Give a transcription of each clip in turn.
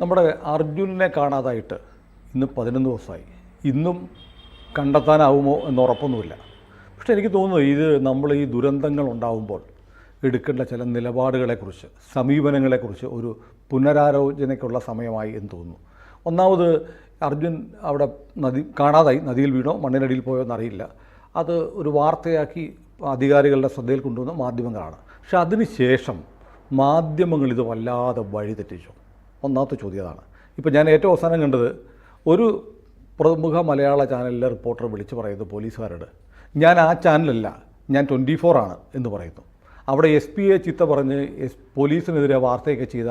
നമ്മുടെ അർജുനെ കാണാതായിട്ട് ഇന്ന് പതിനൊന്ന് ദിവസമായി. ഇന്നും കണ്ടെത്താനാവുമോ എന്ന് ഉറപ്പൊന്നുമില്ല. പക്ഷേ എനിക്ക് തോന്നുന്നു ഇത് നമ്മൾ ഈ ദുരന്തങ്ങൾ ഉണ്ടാവുമ്പോൾ എടുക്കേണ്ട ചില നിലപാടുകളെക്കുറിച്ച് സമീപനങ്ങളെക്കുറിച്ച് ഒരു പുനരാലോചനയ്ക്കുള്ള സമയമായി എന്ന് തോന്നുന്നു. ഒന്നാമത് അർജുൻ അവിടെ നദി കാണാതായി. നദിയിൽ വീണോ? മണ്ണിനടിയിൽ പോയോ എന്നറിയില്ല. അത് ഒരു വാർത്തയാക്കി അധികാരികളുടെ ശ്രദ്ധയിൽ കൊണ്ടുവന്ന മാധ്യമങ്ങളാണ്. പക്ഷെ അതിനുശേഷം മാധ്യമങ്ങൾ ഇത് വല്ലാതെ വഴിതെറ്റിച്ചു. ഒന്നാമത്തെ ചോദ്യം അതാണ്. ഇപ്പോൾ ഞാൻ ഏറ്റവും അവസാനം കണ്ടത് ഒരു പ്രമുഖ മലയാള ചാനലിലെ റിപ്പോർട്ടർ വിളിച്ച് പറയുന്നത് പോലീസുകാരോട് ഞാൻ ആ ചാനലല്ല ഞാൻ ട്വന്റി ഫോർ ആണ് എന്ന് പറയുന്നു. അവിടെ എസ് പി എ ചിത്ത പറഞ്ഞ് എസ് പോലീസിനെതിരെ വാർത്തയൊക്കെ ചെയ്ത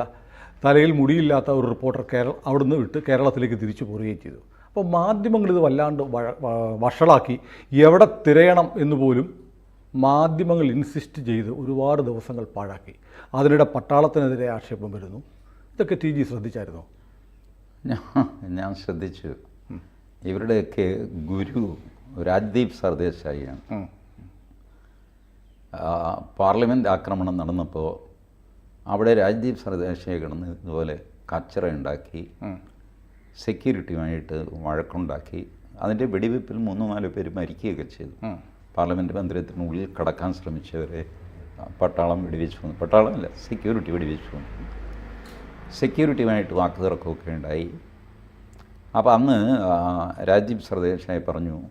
തലയിൽ മുടിയില്ലാത്ത ഒരു റിപ്പോർട്ടർ കേരള അവിടുന്ന് വിട്ട് കേരളത്തിലേക്ക് തിരിച്ചു പോരുകയും ചെയ്തു. അപ്പോൾ മാധ്യമങ്ങൾ ഇത് വല്ലാണ്ട് വഷളാക്കി എവിടെ തിരയണം എന്ന് പോലും മാധ്യമങ്ങൾ ഇൻസിസ്റ്റ് ചെയ്ത് ഒരുപാട് ദിവസങ്ങൾ പാഴാക്കി. അതിനിടെ പട്ടാളത്തിനെതിരെ ആക്ഷേപം വരുന്നു. ഇതൊക്കെ ടി ജി ശ്രദ്ധിച്ചായിരുന്നോ? ഞാൻ ശ്രദ്ധിച്ചു. ഇവരുടെയൊക്കെ ഗുരു രാജ്ദീപ് സർദേശായിയാണ് പാർലമെന്റ് ആക്രമണം നടന്നപ്പോൾ അവിടെ രാജ്ദീപ് സർദേശായി കിടന്ന് ഇതുപോലെ കച്ചറ ഉണ്ടാക്കി സെക്യൂരിറ്റിയുമായിട്ട് വഴക്കുണ്ടാക്കി അതിന്റെ വെടിവെപ്പിൽ മൂന്നോ നാലോ പേര് മരിക്കുകയൊക്കെ ചെയ്തു. പാർലമെന്റ് മന്ദിരത്തിനുള്ളിൽ കടക്കാൻ ശ്രമിച്ചവരെ പട്ടാളം വെടിവെച്ച് പോകുന്നു പട്ടാളമല്ല സെക്യൂരിറ്റി വെടിവെച്ച് കൊന്നു സെക്യൂരിറ്റിയുമായിട്ട് വാക്ക് വാക്കുതർക്കമൊക്കെ ഉണ്ടായി. അപ്പോൾ അന്ന് രാജീവ് സർദേശായി പറഞ്ഞു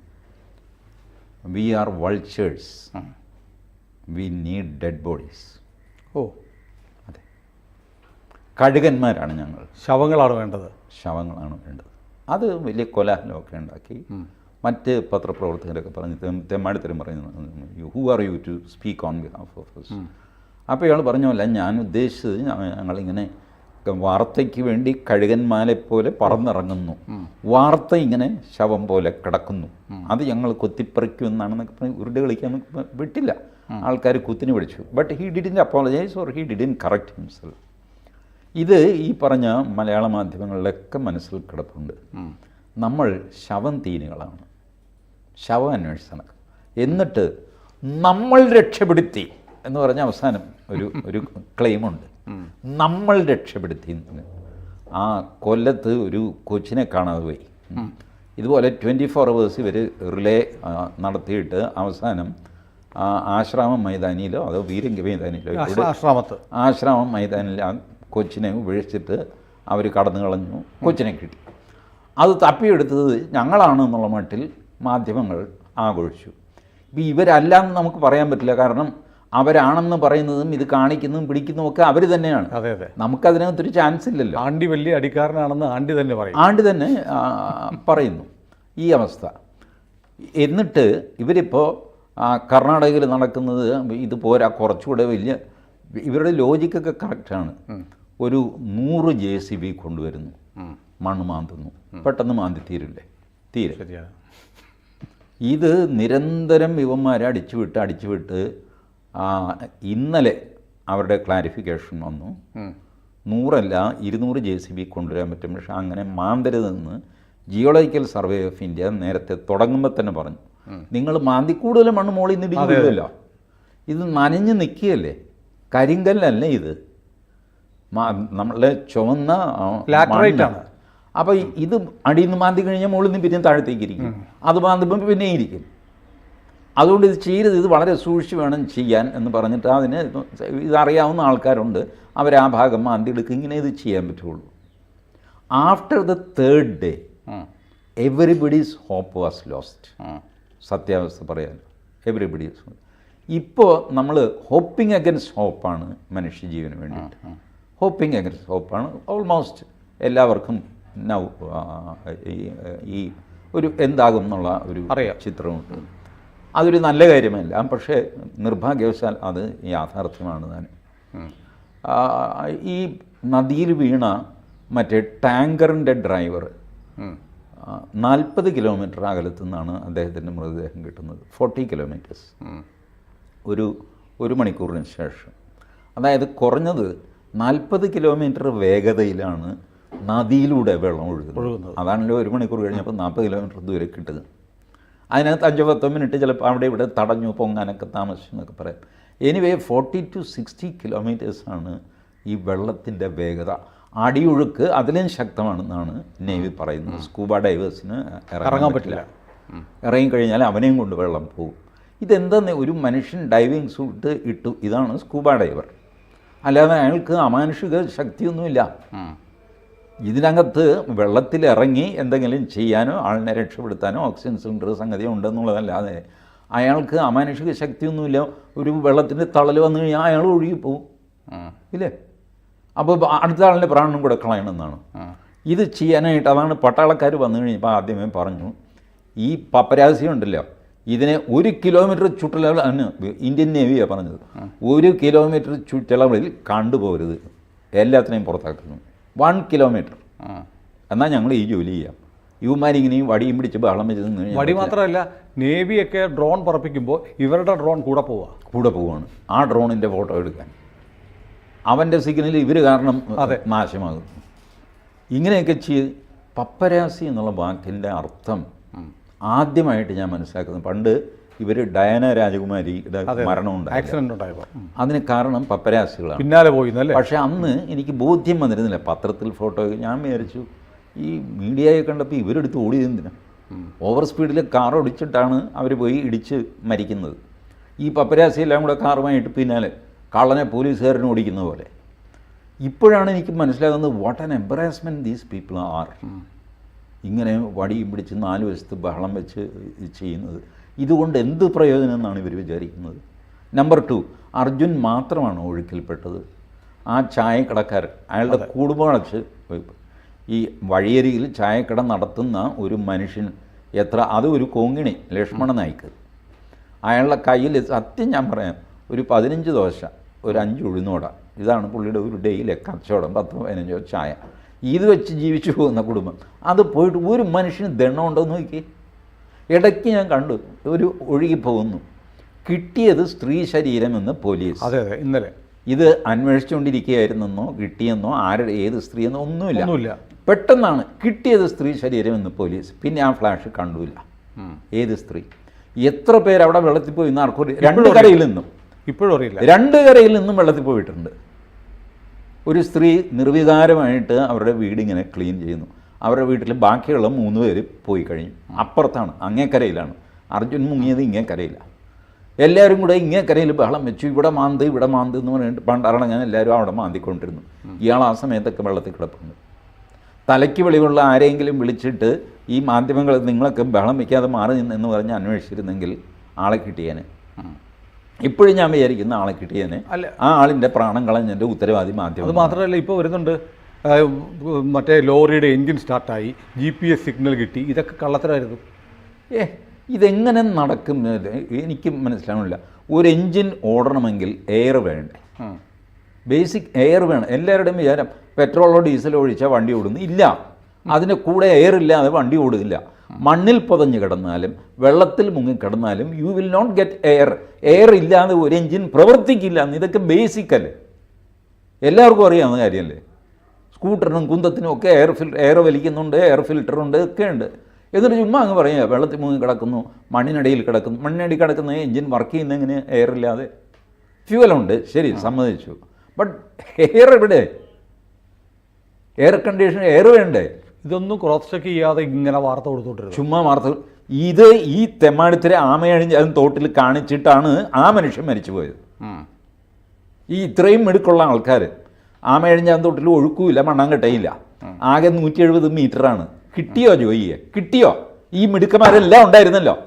we are vultures we need dead bodies ഓ. അതെ. കഴുകന്മാരാണ് ഞങ്ങൾ. ശവങ്ങളാണ് വേണ്ടത്. ശവങ്ങളാണ് വേണ്ടത്. അത് വലിയ കൊലാഹലമൊക്കെ ഉണ്ടാക്കി. മറ്റ് പത്രപ്രവർത്തകരൊക്കെ പറഞ്ഞ് തെമ്മാടിത്തരം പറയുന്നു who are you to speak on behalf of അപ്പോൾ ഇയാൾ പറഞ്ഞല്ല ഞാൻ ഉദ്ദേശിച്ചത് ഞങ്ങളിങ്ങനെ വാർത്തയ്ക്ക് വേണ്ടി കഴുകന്മാരെ പോലെ പറന്നിറങ്ങുന്നു. വാർത്ത ഇങ്ങനെ ശവം പോലെ കിടക്കുന്നു. അത് ഞങ്ങൾ കൊത്തിപ്പറിക്കും എന്നാണെന്നൊക്കെ പറഞ്ഞ് ഉരുട് കളിക്കാൻ വിട്ടില്ല. ആൾക്കാർ കുത്തിന് പിടിച്ചു. But he didn't apologise or he didn't correct himself ഇത് ഈ പറഞ്ഞ മലയാള മാധ്യമങ്ങളിലൊക്കെ മനസ്സിൽ കിടപ്പുണ്ട്. നമ്മൾ ശവം തീനുകളാണ്. ശവ അന്വേഷണം എന്നിട്ട് നമ്മൾ രക്ഷപ്പെടുത്തി എന്ന് പറഞ്ഞ അവസാനം ഒരു ഒരു ക്ലെയിമുണ്ട് നമ്മൾ രക്ഷപ്പെടുത്തി. ആ കൊല്ലത്ത് ഒരു കൊച്ചിനെ കാണാതെ പോയി. ഇതുപോലെ ട്വന്റി ഫോർ അവേഴ്സ് ഇവർ റിലേ നടത്തിയിട്ട് അവസാനം ആ, ആശ്രാമം മൈതാനിയിലോ അതോ വീരങ്ക മൈതാനിയിലോ ആശ്രാമത്ത്. ആശ്രാമം മൈതാനിൽ ആ കൊച്ചിനെ ഉപേക്ഷിച്ചിട്ട് അവർ കടന്നു കളഞ്ഞു. കൊച്ചിനെ കിട്ടി. അത് തപ്പിയെടുത്തത് ഞങ്ങളാണ് എന്നുള്ള മട്ടിൽ മാധ്യമങ്ങൾ ആഘോഷിച്ചു. ഇപ്പം ഇവരല്ല എന്ന് നമുക്ക് പറയാൻ പറ്റില്ല. കാരണം അവരാണെന്ന് പറയുന്നതും ഇത് കാണിക്കുന്നതും പിടിക്കുന്നതും ഒക്കെ അവർ തന്നെയാണ്. അതെ അതെ. നമുക്കതിനകത്തൊരു ചാൻസ് ഇല്ലല്ലോ. ആണ്ടി വലിയ അടിക്കാരനാണെന്ന് ആണ്ടി തന്നെ പറയും. ആണ്ടി തന്നെ പറയുന്നു. ഈ അവസ്ഥ. എന്നിട്ട് ഇവരിപ്പോൾ കർണാടകയിൽ നടക്കുന്നത് ഇത് പോരാ കുറച്ചുകൂടെ വലിയ ഇവരുടെ ലോജിക്കൊക്കെ കറക്റ്റാണ് ഒരു നൂറ് ജെ സി ബി കൊണ്ടുവരുന്നു. മണ്ണ് മാന്തുന്നു. പെട്ടെന്ന് മാന്തി തീരില്ലേ? തീരെ. ഇത് നിരന്തരം ഇവന്മാരെ അടിച്ചുവിട്ട് അടിച്ചുവിട്ട് ഇന്നലെ അവരുടെ ക്ലാരിഫിക്കേഷൻ വന്നു. നൂറല്ല ഇരുന്നൂറ് ജെ സി ബി കൊണ്ടുവരാൻ പറ്റും. പക്ഷെ അങ്ങനെ മാന്തരുതെന്ന് ജിയോളജിക്കൽ സർവേ ഓഫ് ഇന്ത്യ നേരത്തെ തുടങ്ങുമ്പോൾ തന്നെ പറഞ്ഞു. നിങ്ങൾ മാന്തി കൂടുതൽ മണ്ണ് മോളിൽ നിന്ന് ഇത് നനഞ്ഞ് നിൽക്കുകയല്ലേ? കരിങ്കല്ലല്ല ഇത്? നമ്മളെ ചുവന്ന ആണ്. അപ്പോൾ ഇത് അടിയിൽ നിന്ന് മാന്തി കഴിഞ്ഞാൽ മുകളിൽ നിന്ന് പിന്നെ താഴത്തേക്ക് ഇരിക്കും. അത് മാന്തുമ്പോൾ പിന്നെ ഇരിക്കും. അതുകൊണ്ട് ഇത് ചെയ്യരുത് ഇത് വളരെ സൂക്ഷിച്ച് വേണം ചെയ്യാൻ എന്ന് പറഞ്ഞിട്ട് അതിന് ഇത് ഇതറിയാവുന്ന ആൾക്കാരുണ്ട്. അവർ ആ ഭാഗം മാന്തി എടുക്കുക ഇങ്ങനെ ഇത് ചെയ്യാൻ പറ്റുള്ളൂ. After the third day everybody's hope was lost സത്യാവസ്ഥ പറയാൻ. എവറിബഡീസ് ഇപ്പോൾ നമ്മൾ ഹോപ്പിംഗ് അഗൻസ്റ്റ് ഹോപ്പാണ് മനുഷ്യജീവന് വേണ്ടിയിട്ട്. ഹോപ്പിംഗ് അഗൻസ്റ്റ് ഹോപ്പാണ് ഓൾമോസ്റ്റ് എല്ലാവർക്കും നൗ ഈ- ഒരു എന്താകും എന്നുള്ള ഒരു. ചിത്രമുണ്ട്. അതൊരു നല്ല കാര്യമല്ല. പക്ഷേ നിർഭാഗ്യവശാൽ അത് യാഥാർത്ഥ്യമാണ് താൻ ഈ നദിയിൽ വീണ മറ്റേ ടാങ്കറിന്റെ ഡ്രൈവർ നാൽപ്പത് കിലോമീറ്റർ അകലത്തു നിന്നാണ് അദ്ദേഹത്തിന്റെ മൃതദേഹം കിട്ടുന്നത്. Forty kilometres. ഒരു ഒരു മണിക്കൂറിന് ശേഷം. അതായത് കുറഞ്ഞത് നാൽപ്പത് കിലോമീറ്റർ വേഗതയിലാണ് നദിയിലൂടെ വെള്ളം ഒഴുകുന്നത്. അതാണല്ലോ ഒരു മണിക്കൂർ കഴിഞ്ഞപ്പോൾ നാൽപ്പത് കിലോമീറ്റർ ദൂരെ കിട്ടുക അതിനകത്ത് അഞ്ചോ പത്തോ മിനിറ്റ് ചിലപ്പോൾ അവിടെ ഇവിടെ തടഞ്ഞു പൊങ്ങാനൊക്കെ താമസിച്ചു എന്നൊക്കെ പറയാം. എനിവേ ഫോർട്ടി ടു സിക്സ്റ്റി കിലോമീറ്റേഴ്സാണ് ഈ വെള്ളത്തിന്റെ വേഗത. അടിയൊഴുക്ക് അതിലും ശക്തമാണെന്നാണ് നേവി പറയുന്നത്. സ്കൂബ ഡൈവേഴ്സിന് ഇറങ്ങാൻ പറ്റില്ല. ഇറങ്ങിക്കഴിഞ്ഞാൽ അവനെയും കൊണ്ട് വെള്ളം പോകും. ഇതെന്തെന്ന് ഒരു മനുഷ്യൻ ഡൈവിങ് സൂട്ട് ഇട്ടു. ഇതാണ് സ്കൂബ ഡൈവർ അല്ലാതെ അയാൾക്ക് അമാനുഷിക ശക്തിയൊന്നുമില്ല. ഇതിനകത്ത് വെള്ളത്തിലിറങ്ങി എന്തെങ്കിലും ചെയ്യാനോ ആളിനെ രക്ഷപ്പെടുത്താനോ ഓക്സിജൻ സിലിണ്ടർ സംഗതി ഉണ്ടെന്നുള്ളതല്ലാതെ അയാൾക്ക് അമാനുഷിക ശക്തിയൊന്നുമില്ല. ഒരു വെള്ളത്തിന്റെ തളൽ വന്നു കഴിഞ്ഞാൽ അയാൾ ഒഴുകിപ്പോവും. ഇല്ലേ? അപ്പോൾ അടുത്ത ആളിന്റെ പ്രാണനും കൂടെ കളയണമെന്നാണ് ഇത് ചെയ്യാനായിട്ട് അതാണ് പട്ടാളക്കാർ വന്നു കഴിഞ്ഞപ്പോൾ ആദ്യമേ പറഞ്ഞു ഈ പപ്പരാസി ഉണ്ടല്ലോ ഇതിനെ ഒരു കിലോമീറ്റർ ചുറ്റളവിലാണ് ഇന്ത്യൻ നേവിയാണ് പറഞ്ഞത് ഒരു കിലോമീറ്റർ ചുറ്റളവിൽ കണ്ടുപോകരുത്. എല്ലാത്തിനെയും പുറത്താക്കുന്നു. One kilometre. എന്നാൽ ഞങ്ങൾ ഈ ജോലി ചെയ്യാം. ഇവന്മാരിങ്ങനെയും വടിയും പിടിച്ച് ബഹളം വെച്ച് നിന്ന് വടി മാത്രമല്ല നേവിയൊക്കെ ഡ്രോൺ പറപ്പിക്കുമ്പോൾ ഇവരുടെ ഡ്രോൺ കൂടെ പോവുക കൂടെ പോവാണ്. ആ ഡ്രോണിന്റെ ഫോട്ടോ എടുക്കാൻ. അവന്റെ സിഗ്നൽ ഇവർ കാരണം അതെ. നാശമാകും. ഇങ്ങനെയൊക്കെ ചെയ്ത് പപ്പരാസി എന്നുള്ള വാക്കിന്റെ അർത്ഥം ആദ്യമായിട്ട് ഞാൻ മനസ്സിലാക്കുന്നത്. പണ്ട് ഇവർ ഡയാന രാജകുമാരി മരണം ഉണ്ടായി അതിന് കാരണം പപ്പരാസികളാണ് പിന്നാലെ പോയി പക്ഷേ പക്ഷെ അന്ന് എനിക്ക് ബോധ്യം വന്നിരുന്നില്ല. പത്രത്തിൽ ഫോട്ടോ ഞാൻ വിചാരിച്ചു ഈ മീഡിയയെ കണ്ടപ്പോൾ ഇവരെടുത്ത് ഓടിയതെന്തിനാ ഓവർ സ്പീഡിൽ കാർ ഓടിച്ചിട്ടാണ് അവർ പോയി ഇടിച്ച് മരിക്കുന്നത്. ഈ പപ്പരാസി എല്ലാം കൂടെ കാറുമായിട്ട് പിന്നാലെ കള്ളനെ പോലീസുകാരനെ ഓടിക്കുന്ന പോലെ. ഇപ്പോഴാണ് എനിക്ക് മനസ്സിലാകുന്നത് what an embarrassment these people are ഇങ്ങനെ വടിയും പിടിച്ച് നാല് വശത്ത് ബഹളം വെച്ച് ചെയ്യുന്നത്. ഇതുകൊണ്ട് എന്ത് പ്രയോജനം എന്നാണ് ഇവർ വിചാരിക്കുന്നത്? നമ്പർ ടു അർജുൻ മാത്രമാണ് ഒഴുക്കിൽപ്പെട്ടത്. ആ ചായക്കടക്കാരൻ അയാളുടെ കൂടുപാടച്ച് ഈ വഴിയരികിൽ ചായക്കട നടത്തുന്ന ഒരു മനുഷ്യൻ എത്ര അത് ഒരു കോങ്ങിണി ലക്ഷ്മണ നായിക്ക്. അയാളുടെ കയ്യിൽ സത്യം ഞാൻ പറയാം ഒരു പതിനഞ്ച് ദോശ ഒരു അഞ്ച് ഉഴുന്നോട ഇതാണ് പുള്ളിയുടെ ഒരു ഡെയിലെ കച്ചവടം പത്ത് പതിനഞ്ചോ ചായ. ഇത് വെച്ച് ജീവിച്ചു പോകുന്ന കുടുംബം. അത് പോയിട്ട് ഒരു മനുഷ്യന് ദണ്ണമുണ്ടോ എന്ന് നോക്കി ഇടയ്ക്ക് ഞാൻ കണ്ടു ഒരു ഒഴുകി പോകുന്നു കിട്ടിയത് സ്ത്രീ ശരീരമെന്ന് പോലീസ്. അതെ അതെ ഇന്നലെ. ഇത് അന്വേഷിച്ചുകൊണ്ടിരിക്കുകയായിരുന്നെന്നോ കിട്ടിയെന്നോ ആരുടെ ഏത് സ്ത്രീയെന്നോ ഒന്നുമില്ല. ഒന്നുമില്ല. പെട്ടെന്നാണ് കിട്ടിയത് സ്ത്രീ ശരീരമെന്ന് പോലീസ്. പിന്നെ ആ ഫ്ലാഷ് കണ്ടുമില്ല ഏത് സ്ത്രീ? എത്ര പേര് അവിടെ വെള്ളത്തിൽ പോയി ആർക്കും രണ്ട് കരയിൽ നിന്നും. ഇപ്പോഴും അറിയില്ല. രണ്ട് കരയിൽ നിന്നും വെള്ളത്തിൽ പോയിട്ടുണ്ട്. ഒരു സ്ത്രീ നിർവികാരമായിട്ട് അവരുടെ വീടിങ്ങനെ ക്ലീൻ ചെയ്യുന്നു. അവരുടെ വീട്ടിൽ ബാക്കിയുള്ള മൂന്ന് പേര് പോയി കഴിഞ്ഞു. അപ്പുറത്താണ് അങ്ങേക്കരയിലാണ്. അർജുൻ മുങ്ങിയത് ഇങ്ങേക്കരയിലാണ് എല്ലാവരും കൂടെ ഇങ്ങേക്കരയിൽ ബഹളം വെച്ചു. ഇവിടെ മാന്ത് ഇവിടെ മാന്ത് എന്ന് പറഞ്ഞിട്ട് പണ്ടറങ്ങാൻ എല്ലാവരും അവിടെ മാന്തിക്കൊണ്ടിരുന്നു. ഇയാൾ ആ സമയത്തൊക്കെ വെള്ളത്തിൽ കിടപ്പുണ്ട്. തലയ്ക്ക് വെളിവുള്ള ആരെങ്കിലും വിളിച്ചിട്ട് ഈ മാധ്യമങ്ങൾ നിങ്ങളൊക്കെ ബഹളം വയ്ക്കാതെ മാറി നിന്നെന്ന് പറഞ്ഞ് അന്വേഷിച്ചിരുന്നെങ്കിൽ ആളെ കിട്ടിയേനെ. ഇപ്പോഴും ഞാൻ വിചാരിക്കുന്ന ആളെ കിട്ടിയേനെ. അല്ല. ആ ആളിന്റെ പ്രാണം കളഞ്ഞതിന്റെ ഉത്തരവാദി മാധ്യമം അത് മാത്രമല്ല ഇപ്പോൾ വരുന്നുണ്ട്. മറ്റേ ലോറിയുടെ എൻജിൻ സ്റ്റാർട്ടായി ജി പി എസ് സിഗ്നൽ കിട്ടി ഇതൊക്കെ കള്ളത്തരായിരുന്നു. ഏ ഇതെങ്ങനെ നടക്കും എനിക്ക് മനസ്സിലാവുന്നില്ല. ഒരു എൻജിൻ ഓടണമെങ്കിൽ എയർ വേണ്ടേ? ബേസിക് എയർ വേണം. എല്ലാവരുടെയും വിചാരം പെട്രോളോ ഡീസലോ ഒഴിച്ചാൽ വണ്ടി ഓടുന്നു. ഇല്ല. അതിന് കൂടെ എയർ ഇല്ലാതെ വണ്ടി ഓടുന്നില്ല. മണ്ണിൽ പുതഞ്ഞ് കിടന്നാലും വെള്ളത്തിൽ മുങ്ങി കിടന്നാലും you will not get air air ഇല്ലാതെ ഒരു എൻജിൻ പ്രവർത്തിക്കില്ല. എന്ന് ഇതൊക്കെ ബേസിക് അല്ലേ? എല്ലാവർക്കും അറിയാവുന്ന കാര്യമല്ലേ? സ്കൂട്ടറിനും കുന്തത്തിനും ഒക്കെ എയർ ഫിൽ എയർ വലിക്കുന്നുണ്ട് എയർ ഫിൽറ്ററുണ്ട് ഒക്കെ ഉണ്ട് എന്നിട്ട് ചുമ്മാ അങ്ങ് പറയുക വെള്ളത്തിൽ മുങ്ങി കിടക്കുന്നു മണ്ണിനടിയിൽ കിടക്കുന്നു. മണ്ണിനടി കിടക്കുന്ന എഞ്ചിൻ വർക്ക് ചെയ്യുന്ന എങ്ങനെ എയർ ഇല്ലാതെ. ഫ്യൂവലുണ്ട് ശരി സമ്മതിച്ചു. ബട്ട് എയർ എവിടെ? എയർ കണ്ടീഷൻ എയർ വേണ്ടേ? ഇതൊന്നും ക്രോസ് ചെക്ക് ചെയ്യാതെ ഇങ്ങനെ വാർത്ത കൊടുത്തോണ്ടിരുന്നു? ചുമ്മാ വാർത്ത ഇത് ഈ തെമ്മാടിത്തരെ ആമയഴിഞ്ഞ് അതും തോട്ടിൽ കാണിച്ചിട്ടാണ് ആ മനുഷ്യൻ മരിച്ചു പോയത് ഈ ഇത്രയും മെടുക്കുള്ള ആൾക്കാർ ആമയഴിഞ്ഞാൻ തൊട്ടിൽ ഒഴുക്കുമില്ല മണ്ണാങ്കട്ടയില്ല ആകെ നൂറ്റി എഴുപത് മീറ്ററാണ്. കിട്ടിയോ ജോയിയെ? കിട്ടിയോ? ഈ മിടുക്കന്മാരെല്ലാം ഉണ്ടായിരുന്നല്ലോ.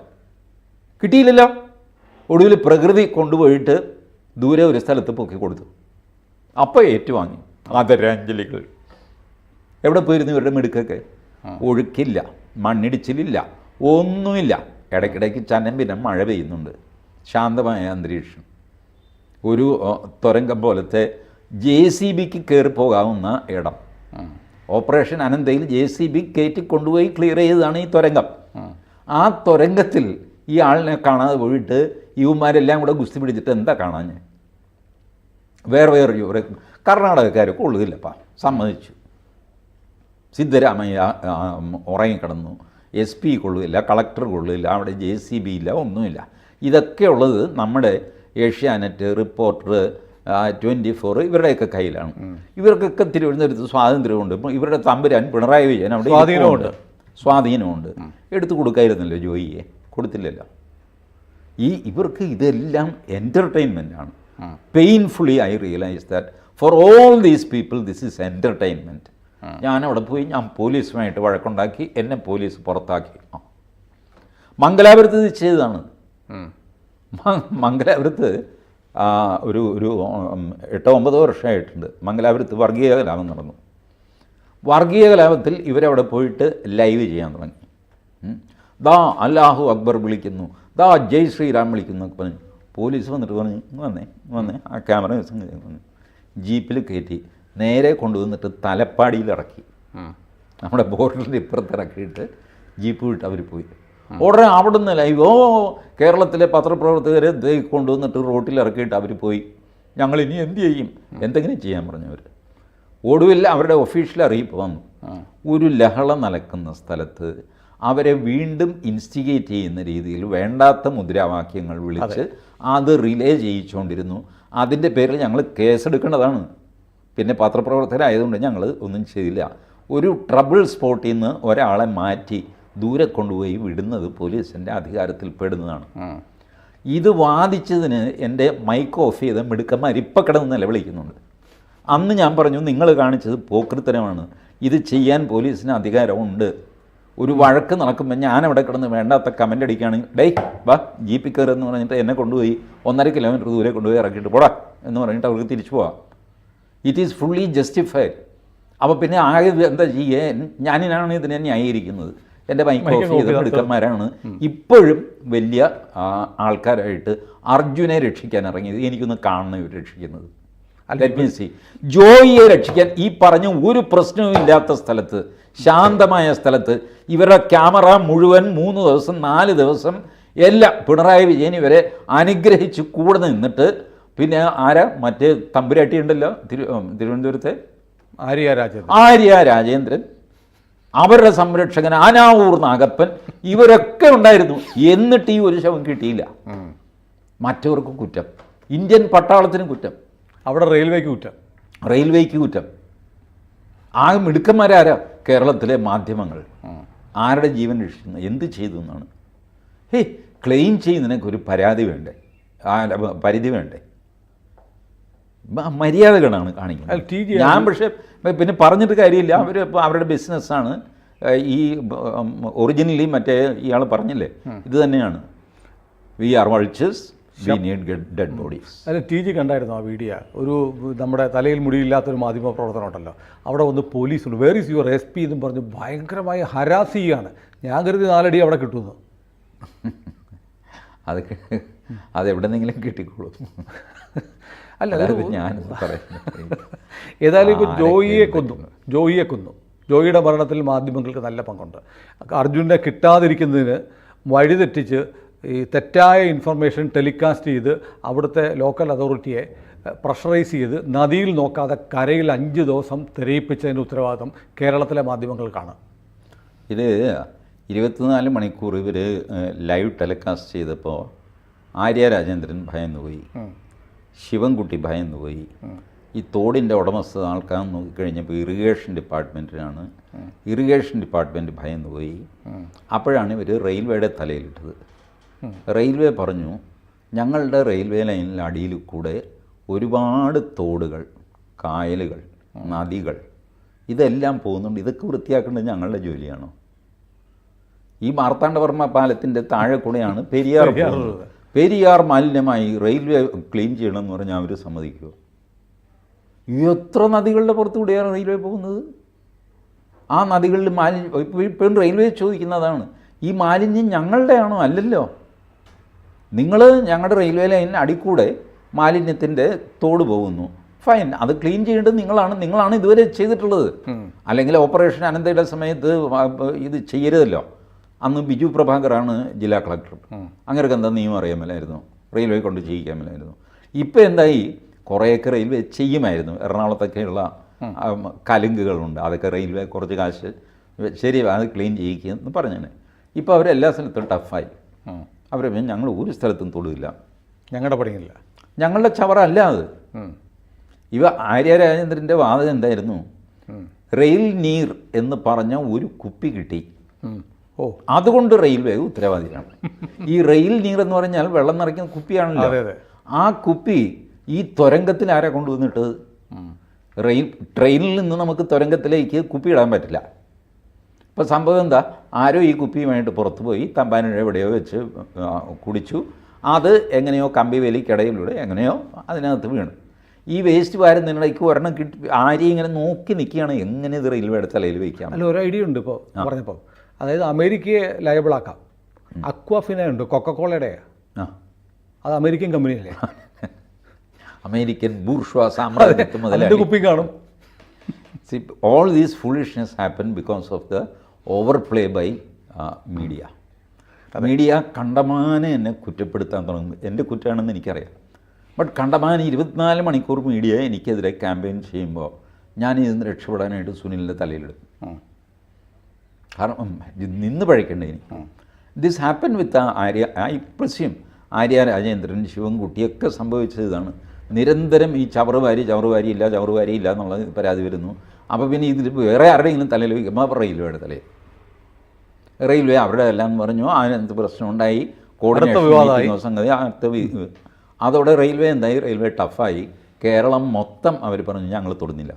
കിട്ടിയില്ലല്ലോ. ഒടുവിൽ പ്രകൃതി കൊണ്ടുപോയിട്ട് ദൂരെ ഒരു സ്ഥലത്ത് പൊക്കി കൊടുത്തു. അപ്പോൾ ഏറ്റുവാങ്ങി. ആദരാഞ്ജലികൾ എവിടെ പോയിരുന്നു ഇവരുടെ മിടുക്കൊക്കെ? ഒഴുക്കില്ല മണ്ണിടിച്ചിലില്ല ഒന്നുമില്ല. ഇടയ്ക്കിടയ്ക്ക് ചനം പിന്നെ മഴ പെയ്യുന്നുണ്ട്. ശാന്തമായ അന്തരീക്ഷം. ഒരു തുരങ്കം പോലത്തെ ജെ സി ബിക്ക് കയറി പോകാവുന്ന ഇടം. ഓപ്പറേഷൻ അനന്തയിൽ ജെ സി ബി കയറ്റി കൊണ്ടുപോയി ക്ലിയർ ചെയ്തതാണ് ഈ തുരങ്കം. ആ. തുരങ്കത്തിൽ ഈ ആളിനെ കാണാതെ പോയിട്ട് ഇവന്മാരെല്ലാം കൂടെ ഗുസ്തി പിടിച്ചിട്ട് എന്താ കാണാൻ വേറെ വേറെ ഒരു കർണാടകക്കാർ കൊള്ളുകയില്ലപ്പാ സമ്മതിച്ചു. സിദ്ധരാമയ്യ ഉറങ്ങിക്കിടന്നു. എസ് പി കൊള്ളുകയില്ല കളക്ടർ കൊള്ളുകയില്ല അവിടെ ജെ സി ബി ഇല്ല ഒന്നുമില്ല. ഇതൊക്കെ ഉള്ളത് നമ്മുടെ ഏഷ്യാനെറ്റ് റിപ്പോർട്ടർ ട്വന്റി ഫോർ ഇവരുടെയൊക്കെ കയ്യിലാണ്. ഇവർക്കൊക്കെ തിരുവനന്തപുരത്ത് സ്വാതന്ത്ര്യമുണ്ട്. ഇപ്പം ഇവരുടെ തമ്പുരാൻ പിണറായി വിജയൻ അവിടെ സ്വാധീനമുണ്ട്. സ്വാധീനമുണ്ട്. എടുത്തു കൊടുക്കായിരുന്നല്ലോ ജോയിയെ. കൊടുത്തില്ലല്ലോ. ഈ ഇവർക്ക് ഇതെല്ലാം എന്റർടൈൻമെന്റ് ആണ്. Painfully I realise that for all these people this is entertainment ഞാൻ അവിടെ പോയി ഞാൻ പോലീസുമായിട്ട് വഴക്കുണ്ടാക്കി എന്നെ പോലീസ് പുറത്താക്കി. മംഗലാപുരത്ത് ഇത് ചെയ്തതാണ്. മംഗലാപുരത്ത് ഒരു ഒരു എട്ടോ ഒമ്പതോ വർഷമായിട്ടുണ്ട്. മംഗലാപുരത്ത് വർഗീയ കലാപം നടന്നു. വർഗീയ കലാപത്തിൽ ഇവരവിടെ പോയിട്ട് ലൈവ് ചെയ്യാൻ തുടങ്ങി. ദാ അല്ലാഹു അക്ബർ വിളിക്കുന്നു. ദാ ജയ് ശ്രീരാം വിളിക്കുന്നു എന്നൊക്കെ പറഞ്ഞു. പോലീസ് വന്നിട്ട് പറഞ്ഞു വന്നേ വന്നേ. ആ ക്യാമറ വന്നു ജീപ്പിൽ കയറ്റി നേരെ കൊണ്ടുവന്നിട്ട് തലപ്പാടിയിൽ ഇറക്കി. നമ്മുടെ ബോർഡറിന്റെ ഇപ്പുറത്ത് ഇറക്കിയിട്ട് ജീപ്പ് വിട്ട് അവർ പോയി. ഉടനെ അവിടുന്ന് ലൈവ്. ഓ കേരളത്തിലെ പത്രപ്രവർത്തകരെ കൊണ്ടുവന്നിട്ട് റോട്ടിൽ ഇറക്കിയിട്ട് അവർ പോയി. ഞങ്ങൾ ഇനി എന്ത് ചെയ്യും? എന്തെങ്കിലും ചെയ്യാൻ പറഞ്ഞവർ ഒടുവിൽ അവരുടെ ഒഫീഷ്യൽ അറിയിപ്പ് വന്നു. ഒരു ലഹള നടക്കുന്ന സ്ഥലത്ത് അവരെ വീണ്ടും ഇൻസ്റ്റിഗേറ്റ് ചെയ്യുന്ന രീതിയിൽ വേണ്ടാത്ത മുദ്രാവാക്യങ്ങൾ വിളിച്ച് അത്. റിലേ ചെയ്യിച്ചുകൊണ്ടിരുന്നു. അതിന്റെ പേരിൽ ഞങ്ങൾ കേസെടുക്കേണ്ടതാണ്. പിന്നെ പത്രപ്രവർത്തകരായതുകൊണ്ട് ഞങ്ങൾ ഒന്നും ചെയ്തില്ല. ഒരു ട്രബിൾ സ്പോട്ടിൽ നിന്ന് ഒരാളെ മാറ്റി ദൂരെ കൊണ്ടുപോയി വിടുന്നത് പോലീസിന്റെ അധികാരത്തിൽ പെടുന്നതാണ് ഇത് വാദിച്ചതിന് എന്റെ മൈക്ക് ഓഫ് ചെയ്ത മിടുക്കന്മാർ ഇപ്പം കിടന്ന് നിലവിളിക്കുന്നുണ്ട്. അന്ന് ഞാൻ പറഞ്ഞു നിങ്ങൾ കാണിച്ചത് പോക്കൃത്തരമാണ് ഇത് ചെയ്യാൻ പോലീസിന് അധികാരമുണ്ട്. ഒരു വഴക്ക് നടക്കുമ്പോൾ ഞാൻ അവിടെ കിടന്ന് വേണ്ടാത്ത കമന്റ് അടിക്കുകയാണെങ്കിൽ ഡേയ് വാ ജീപ്പിൽ എന്ന് പറഞ്ഞിട്ട് എന്നെ കൊണ്ടുപോയി ഒന്നര കിലോമീറ്റർ ദൂരെ കൊണ്ടുപോയി ഇറക്കിയിട്ട് പോടാ എന്ന് പറഞ്ഞിട്ട് അവർക്ക് തിരിച്ചു പോവാം. ഇറ്റ് ഈസ് ഫുള്ളി ജസ്റ്റിഫൈഡ് അപ്പോൾ പിന്നെ ആകെ എന്താ ചെയ്യേ? ഞാനിനാണ് ഇതിനെ ന്യായീകരിക്കുന്നത്. എന്റെ മൈക്ക് ഓഫ് ചെയ്ത മിടുക്കന്മാരാണ്. ഇപ്പോഴും വലിയ ആൾക്കാരായിട്ട് അർജുനെ രക്ഷിക്കാൻ ഇറങ്ങിയത് എനിക്കൊന്ന് കാണണം ഇവർ രക്ഷിക്കുന്നത്. ജോയിയെ രക്ഷിക്കാൻ ഈ പറഞ്ഞ ഒരു പ്രശ്നവും ഇല്ലാത്ത സ്ഥലത്ത് ശാന്തമായ സ്ഥലത്ത് ഇവരുടെ ക്യാമറ മുഴുവൻ മൂന്ന് ദിവസം നാല് ദിവസം എല്ലാം പിണറായി വിജയൻ ഇവരെ അനുഗ്രഹിച്ച് കൂടെ നിന്നിട്ട് പിന്നെ ആരാ? മറ്റേ തമ്പുരാട്ടി ഉണ്ടല്ലോ തിരു തിരുവനന്തപുരത്തെ? ആര്യ രാജേന്ദ്രൻ. ആര്യ രാജേന്ദ്രൻ. അവരുടെ സംരക്ഷകൻ ആനാവൂർ നാഗപ്പൻ ഇവരൊക്കെ ഉണ്ടായിരുന്നു. എന്നിട്ട് ഈ ഒരു ശവം കിട്ടിയില്ല. മറ്റവർക്കും കുറ്റം. ഇന്ത്യൻ പട്ടാളത്തിനും കുറ്റം. അവിടെ റെയിൽവേക്ക് കുറ്റം. റെയിൽവേക്ക് കുറ്റം. ആ മിടുക്കന്മാരാരാ കേരളത്തിലെ മാധ്യമങ്ങൾ. ആരുടെ ജീവൻ രക്ഷിക്കുന്ന? എന്ത് ചെയ്തു എന്നാണ്. ഹേ ക്ലെയിം ചെയ്യുന്നതിനൊക്കെ ഒരു പരാതി വേണ്ടേ? പരിധി വേണ്ടേ? മര്യാദകളാണ് കാണിക്കുന്നത്. ഞാൻ പക്ഷേ പിന്നെ പറഞ്ഞിട്ട് കാര്യമില്ല. അവർ ഇപ്പോൾ അവരുടെ ബിസിനസ്സാണ്. ഈ ഒറിജിനലി മറ്റേ ഇയാൾ പറഞ്ഞില്ലേ? ഇത് തന്നെയാണ്. We are vultures we need dead bodies. അല്ല ടി ജി കണ്ടായിരുന്നു ആ വീഡിയോ? ഒരു നമ്മുടെ തലയിൽ മുടിയില്ലാത്തൊരു മാധ്യമ പ്രവർത്തനം ഉണ്ടല്ലോ. അവിടെ വന്ന് പോലീസുണ്ട്. Where is your S P എന്നും പറഞ്ഞ് ഭയങ്കരമായി ഹരാസ് ചെയ്യുകയാണ്. ഞാൻ കരുതി നാലടി അവിടെ കിട്ടുന്നു അതെവിടെ നിന്നെങ്കിലും കിട്ടിക്കോളും. അല്ല പറയുന്നില്ല ഏതായാലും ഇപ്പോൾ ജോയിയെ കൊന്നു. ജോയിയെ കൊന്നു. ജോയിയുടെ മരണത്തിൽ മാധ്യമങ്ങൾക്ക് നല്ല പങ്കുണ്ട്. അർജുനെ കിട്ടാതിരിക്കുന്നതിന് വഴിതെറ്റിച്ച് ഈ തെറ്റായ ഇൻഫർമേഷൻ ടെലികാസ്റ്റ് ചെയ്ത് അവിടുത്തെ ലോക്കൽ അതോറിറ്റിയെ പ്രഷറൈസ് ചെയ്ത് നദിയിൽ നോക്കാതെ കരയിൽ അഞ്ച് ദിവസം തെരയിപ്പിച്ചതിന്റെ ഉത്തരവാദിത്വം കേരളത്തിലെ മാധ്യമങ്ങൾക്കാണ് ഇത് ഇരുപത്തിനാല് മണിക്കൂർ ഇവർ ലൈവ് ടെലികാസ്റ്റ് ചെയ്തപ്പോൾ ആര്യ രാജേന്ദ്രൻ ഭയന്നുപോയി. ശിവൻകുട്ടി ഭയന്നുപോയി ഈ തോടിന്റെ ഉടമസ്ഥത ആൾക്കാർ നോക്കിക്കഴിഞ്ഞപ്പോൾ ഇറിഗേഷൻ ഡിപ്പാർട്ട്മെന്റിനാണ് ഇറിഗേഷൻ ഡിപ്പാർട്ട്മെന്റ് ഭയന്നുപോയി അപ്പോഴാണ് ഇവർ റെയിൽവേയുടെ തലയിലിട്ടത്. റെയിൽവേ പറഞ്ഞു ഞങ്ങളുടെ റെയിൽവേ ലൈനിൽ അടിയിൽ കൂടെ ഒരുപാട് തോടുകൾ കായലുകൾ നദികൾ ഇതെല്ലാം പോകുന്നുണ്ട്. ഇതൊക്കെ വൃത്തിയാക്കേണ്ടത് ഞങ്ങളുടെ ജോലിയാണോ? ഈ മാർത്താണ്ഡവർമ്മ പാലത്തിന്റെ താഴെ കൂടെയാണ് പെരിയാർ പോകുന്നത്. പെരിയാർ മാലിന്യമായി റെയിൽവേ ക്ലീൻ ചെയ്യണമെന്ന് പറഞ്ഞാൽ അവർ സമ്മതിക്കുമോ? എത്ര നദികളുടെ പുറത്തുകൂടെയാണ് റെയിൽവേ പോകുന്നത്? ആ നദികളിൽ മാലിന്യം ഇപ്പോൾ ഇപ്പോഴും റെയിൽവേ ചോദിക്കുന്നതാണ് ഈ മാലിന്യം ഞങ്ങളുടെയാണോ അല്ലല്ലോ? നിങ്ങൾ ഞങ്ങളുടെ റെയിൽവേ ലൈനിന് അടിക്കൂടെ മാലിന്യത്തിന്റെ തോട് പോകുന്നു. ഫൈൻ അത് ക്ലീൻ ചെയ്യേണ്ടത് നിങ്ങളാണ് നിങ്ങളാണ് ഇതുവരെ ചെയ്തിട്ടുള്ളത്. അല്ലെങ്കിൽ ഓപ്പറേഷൻ അനന്തയുടെ സമയത്ത് ഇത് ചെയ്യരുതല്ലോ. അന്ന് ബിജു പ്രഭാകറാണ് ജില്ലാ കളക്ടർ. അങ്ങനെയൊക്കെ എന്താ നിയമം അറിയാമല്ലായിരുന്നു? റെയിൽവേ കൊണ്ട് ചെയ്യിക്കാമല്ലായിരുന്നു. ഇപ്പോൾ എന്തായി? കുറേയൊക്കെ റെയിൽവേ ചെയ്യുമായിരുന്നു. എറണാകുളത്തൊക്കെയുള്ള കലുങ്കുകളുണ്ട്. അതൊക്കെ റെയിൽവേ കുറച്ച് കാശ് ശരി അത് ക്ലീൻ ചെയ്യിക്കുക എന്ന് പറഞ്ഞാണ്. ഇപ്പോൾ അവരെല്ലാ സ്ഥലത്തും ടഫായി. അവരെ ഞങ്ങൾ ഒരു സ്ഥലത്തും തൊടുകില്ല ഞങ്ങളുടെ പണിയില്ല. ഞങ്ങളുടെ ചവറ അല്ല അത്. ഇവ ആര്യ രാജേന്ദ്രന്റെ വാദം എന്തായിരുന്നു? റെയിൽ നീർ എന്ന് പറഞ്ഞ ഒരു കുപ്പി കിട്ടി. ഓ. അതുകൊണ്ട് റെയിൽവേ ഉത്തരവാദിയാണ്. ഈ റെയിൽ നീർ എന്ന് പറഞ്ഞാൽ വെള്ളം നിറയ്ക്കുന്ന കുപ്പിയാണല്ലോ. ആ കുപ്പി ഈ തുരങ്കത്തിൽ ആരാ കൊണ്ടുവന്നിട്ട്? റെയിൽ ട്രെയിനിൽ നിന്ന് നമുക്ക് തുരങ്കത്തിലേക്ക് കുപ്പി ഇടാൻ പറ്റില്ല. ഇപ്പോൾ സംഭവം എന്താ? ആരോ ഈ കുപ്പിയുമായിട്ട് പുറത്തു പോയി തമ്പാനുഴ എവിടെയോ വെച്ച് കുടിച്ചു. അത് എങ്ങനെയോ കമ്പി വേലിക്കിടയിലൂടെ എങ്ങനെയോ അതിനകത്ത് വീണു. ഈ വേസ്റ്റ് വാരം നിങ്ങളേക്ക് ഒരെണ്ണം കിട്ടി ആരെയും ഇങ്ങനെ നോക്കി നിൽക്കുകയാണ്. എങ്ങനെ ഇത് റെയിൽവേയുടെ തലയിൽ വയ്ക്കാം? അല്ല ഒരു ഐഡിയ ഉണ്ട് ഇപ്പോൾ പറഞ്ഞപ്പോൾ അതായത് അമേരിക്കയെ ലയബിളാക്കാം അക്വാഫിന ഉണ്ട് കൊക്കക്കോളയുടെ. ആ. അത് അമേരിക്കൻ കമ്പനിയല്ലേ അമേരിക്കൻ ബൂർഷ്വാ സാമ്രാജ്യത്വം അതിന്റെ കുപ്പി കാണും. See all these foolishness happen because of the overplay by by media. Media കണ്ടമാനെ എന്നെ കുറ്റപ്പെടുത്താൻ തുടങ്ങും. എന്റെ കുറ്റമാണെന്ന് എനിക്കറിയാം. ബട്ട് കണ്ടമാനം ഇരുപത്തിനാല് മണിക്കൂർ മീഡിയ എനിക്കെതിരെ ക്യാമ്പയിൻ ചെയ്യുമ്പോൾ ഞാൻ ഇതിന് രക്ഷപ്പെടാനായിട്ട് സുനിലിന്റെ തലയിലിടും ഇത് നിന്ന് പഴയ്ക്കണ്ടേ എനിക്ക്. ദിസ് ഹാപ്പൻ വിത്ത് ആ ആര്യ ഐ പ്രസ്യം ആര്യ രാജേന്ദ്രൻ ശിവൻകുട്ടിയൊക്കെ സംഭവിച്ചത് ഇതാണ്. നിരന്തരം ഈ ചവറുവാരി ചവറുവാരി ഇല്ല ചവറുവാരി ഇല്ല എന്നുള്ള പരാതി വരുന്നു. അപ്പോൾ പിന്നെ ഇതിൽ വേറെ ആരുടെയെങ്കിലും തലയിൽ വയ്ക്കുമ്പോൾ റെയിൽവേയുടെ തലയിൽ. റെയിൽവേ അവരുടെ എല്ലാം എന്ന് പറഞ്ഞു അതിനകത്ത് പ്രശ്നമുണ്ടായി കോർഡിനേഷൻ ഓ സംഗതി അടുത്ത അതോടെ റെയിൽവേ എന്തായി? റെയിൽവേ ടഫായി. കേരളം മൊത്തം അവർ പറഞ്ഞു ഞങ്ങൾ തൊടുന്നില്ല.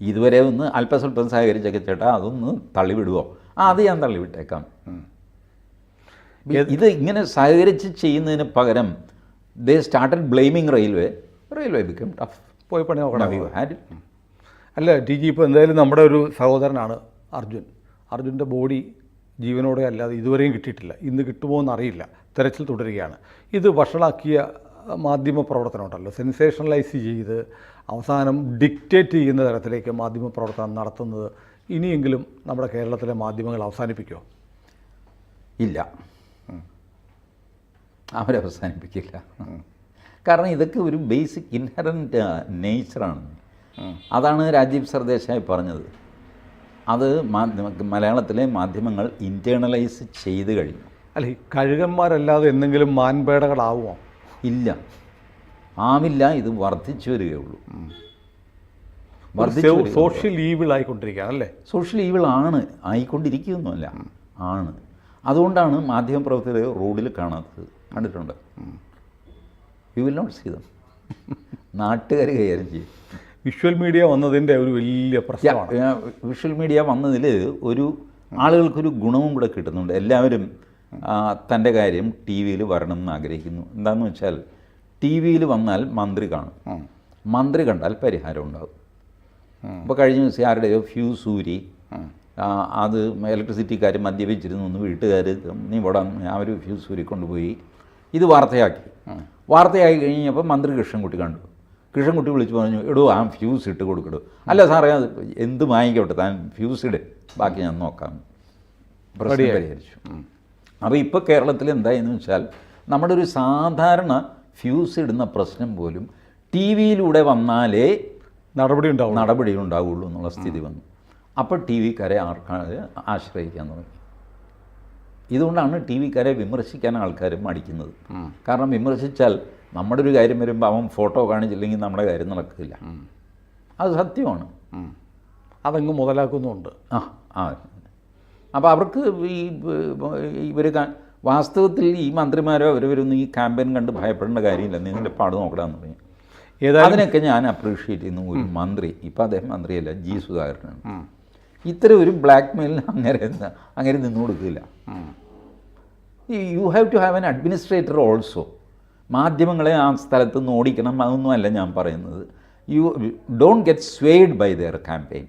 ഇതുവരെ ഒന്ന് അല്പസ്വല്പം സഹകരിച്ചൊക്കെ ചേട്ടാ അതൊന്ന് തള്ളിവിടുവോ? ആ അത് ഞാൻ തള്ളിവിട്ടേക്കാം. ഇത് ഇങ്ങനെ സഹകരിച്ച് ചെയ്യുന്നതിന് പകരം they started blaming railway railway become tough പോയി പണി നോക്കണം. അല്ല ടി ജി ഇപ്പോൾ എന്തായാലും നമ്മുടെ ഒരു സഹോദരനാണ് അർജുൻ. അർജുന്റെ ബോഡി ജീവനോടെ അല്ലാതെ ഇതുവരെയും കിട്ടിയിട്ടില്ല. ഇന്ന് കിട്ടുമോ എന്നറിയില്ല. തെരച്ചിൽ തുടരുകയാണ്. ഇത് വഷളാക്കിയ മാധ്യമ പ്രവർത്തനം ഉണ്ടല്ലോ സെൻസേഷണലൈസ് ചെയ്ത് അവസാനം ഡിക്റ്റേറ്റ് ചെയ്യുന്ന തരത്തിലേക്ക് മാധ്യമ പ്രവർത്തനം നടത്തുന്നത് ഇനിയെങ്കിലും നമ്മുടെ കേരളത്തിലെ മാധ്യമങ്ങൾ അവസാനിപ്പിക്കുമോ ഇല്ല. അവരവസാനിപ്പിക്കില്ല കാരണം ഇതൊക്കെ ഒരു ബേസിക് ഇൻഹറന്റ് നേച്ചറാണ്. അതാണ് രാജീവ് സർദേശായി പറഞ്ഞത്. അത് മാധ്യമ മലയാളത്തിലെ മാധ്യമങ്ങൾ ഇന്റേണലൈസ് ചെയ്ത് കഴിഞ്ഞു. അല്ല ഈ കഴുകന്മാരല്ലാതെ എന്തെങ്കിലും മാൻപേടകളാവുമോ? ഇല്ല. ആവില്ല ഇത് വർദ്ധിച്ചു വരികയുള്ളൂ. വർദ്ധിച്ചു. സോഷ്യൽ ഈവിൾ ആയിക്കൊണ്ടിരിക്കുകയാണ് അല്ലേ? സോഷ്യൽ ഈവിൾ ആണ് ആയിക്കൊണ്ടിരിക്കുകയൊന്നുമല്ല. ആണ്. അതുകൊണ്ടാണ് മാധ്യമപ്രവർത്തകരെ റോഡിൽ കാണാത്തത്. കണ്ടിട്ടുണ്ട്? You will not see them നാട്ടുകാർ കൈകാര്യം ചെയ്യും. വിഷ്വൽ മീഡിയ വന്നതിന്റെ ഒരു വലിയ പ്രശ്നമാണ്. വിഷ്വൽ മീഡിയ വന്നതിൽ ഒരു ആളുകൾക്കൊരു ഗുണവും കൂടെ കിട്ടുന്നുണ്ട്. എല്ലാവരും തന്റെ കാര്യം ടി വിയിൽ വരണം എന്ന് ആഗ്രഹിക്കുന്നു എന്താണെന്ന് വെച്ചാൽ ടി വിയിൽ വന്നാൽ മന്ത്രി കാണും. മന്ത്രി കണ്ടാൽ പരിഹാരം ഉണ്ടാകും അപ്പോൾ കഴിഞ്ഞ ദിവസം ആരുടെയോ ഫ്യൂസ് ഊരി അത് ഇലക്ട്രിസിറ്റിക്കാർ മദ്യപിച്ചിരുന്നു ഒന്ന് വീട്ടുകാർ നീ ഇവിടെ അവർ ഫ്യൂസ് ഊരി കൊണ്ടുപോയി. ഇത് വാർത്തയാക്കി. വാർത്തയായി കഴിഞ്ഞപ്പോൾ മന്ത്രി കൃഷ്ണൻകുട്ടി കണ്ടു. കൃഷ്ണൻകുട്ടി വിളിച്ച് പറഞ്ഞു എടോ ആ ഫ്യൂസ് ഇട്ട് കൊടുക്കടോ. അല്ല സാറേ അത് എന്ത് വാങ്ങിക്കോട്ടെ താൻ ഫ്യൂസ് ഇട് ബാക്കി ഞാൻ നോക്കാം. പ്രശ്നം പരിഹരിച്ചു. അപ്പോൾ ഇപ്പോൾ കേരളത്തിൽ എന്തായെന്ന് വെച്ചാൽ നമ്മുടെ ഒരു സാധാരണ ഫ്യൂസ് ഇടുന്ന പ്രശ്നം പോലും ടി വിയിലൂടെ വന്നാലേ നടപടി ഉണ്ടാവും നടപടി ഉണ്ടാവുള്ളൂ എന്നുള്ള സ്ഥിതി വന്നു. അപ്പോൾ ടി വിക്കാരെ ആർക്കാണ് ആശ്രയിക്കാൻ തുടങ്ങി. ഇതുകൊണ്ടാണ് ടി വിക്കാരെ വിമർശിക്കാൻ ആൾക്കാർ മടിക്കുന്നത്. കാരണം വിമർശിച്ചാൽ നമ്മുടെ ഒരു കാര്യം വരുമ്പോൾ അവൻ ഫോട്ടോ കാണിച്ചില്ലെങ്കിൽ നമ്മുടെ കാര്യം നടക്കില്ല. അത് സത്യമാണ്. അതങ്ങ് മുതലാക്കുന്നുണ്ട് ആ ആ. അപ്പോൾ അവർക്ക് ഈ ഇവർ വാസ്തവത്തിൽ ഈ മന്ത്രിമാരോ അവരവരൊന്നും ഈ ക്യാമ്പയിൻ കണ്ട് ഭയപ്പെടേണ്ട കാര്യമില്ല. നിങ്ങളുടെ പാട് നോക്കണമെന്ന് പറഞ്ഞു. അതിനൊക്കെ ഞാൻ അപ്രീഷിയേറ്റ് ചെയ്യുന്നു ഒരു മന്ത്രി. ഇപ്പം അദ്ദേഹം മന്ത്രിയല്ല ജി സുധാകരനാണ്. ഇത്തരം ഒരു ബ്ലാക്ക് മെയിലിന് അങ്ങനെ അങ്ങനെ നിന്നു കൊടുക്കില്ല. You have to have an administrator also മാധ്യമങ്ങളെ ആ സ്ഥലത്ത് നിന്ന് ഓടിക്കണം അതൊന്നുമല്ല ഞാൻ പറയുന്നത്. You don't get swayed by their campaign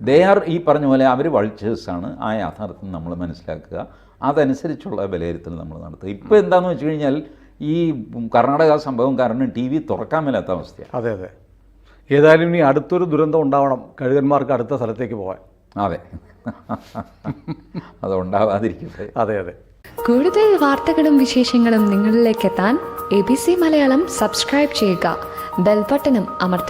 they are ഈ പറഞ്ഞ പോലെ അവർ വൾച്ചേഴ്സാണ് ആ യാഥാർത്ഥ്യം നമ്മൾ മനസ്സിലാക്കുക. അതനുസരിച്ചുള്ള വിലയിരുത്തൽ നമ്മൾ നടത്തുക. ഇപ്പോൾ എന്താണെന്ന് വെച്ച് കഴിഞ്ഞാൽ ഈ കർണാടക സംഭവം കാരണം ടി വി തുറക്കാൻ മേലാത്ത അവസ്ഥയാണ്. അതെ അതെ. ഏതായാലും ഇനി അടുത്തൊരു ദുരന്തം ഉണ്ടാവണം. കഴുകന്മാർക്ക് അടുത്ത സ്ഥലത്തേക്ക് പോകാൻ. അതെ. അതുണ്ടാവാതിരിക്കട്ടെ അതെ അതെ. കൂടുതൽ വാർത്തകളും വിശേഷങ്ങളും നിങ്ങളിലേക്ക് എത്താൻ A B C Malayalam subscribe ചെയ്യുക. ബെൽബട്ടനും അമർത്തുക